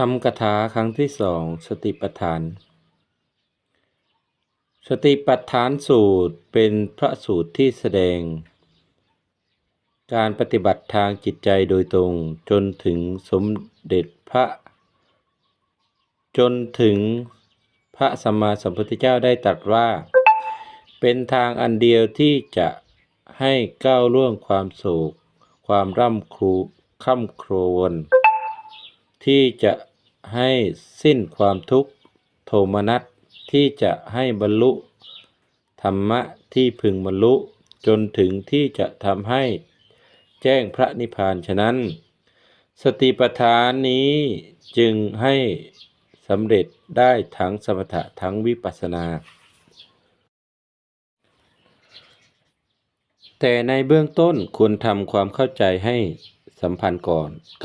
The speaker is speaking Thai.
ธรรมกถาครั้งที่สองสติปัฏฐาน สติปัฏฐานสูตรเป็นพระสูตรที่แสดง การปฏิบัติทางจิตใจโดยตรงจนถึงสมเด็จพระ จนถึงพระสัมมาสัมพุทธเจ้าได้ตรัสว่า เป็นทางอันเดียวที่จะให้ก้าวล่วงความโศก ความร่ำครูคร่ำครวญ ที่จะให้สิ้นความทุกข์โทมนัสที่จะให้บรรลุธรรมะที่พึงบรรลุจนถึงที่จะทำให้แจ้งพระนิพพานฉะนั้น สติปัฏฐานนี้จึงให้สำเร็จได้ทั้งสมถะทั้งวิปัสสนา แต่ในเบื้องต้นควรทำความเข้าใจให้สัมพันธ์ก่อนกัน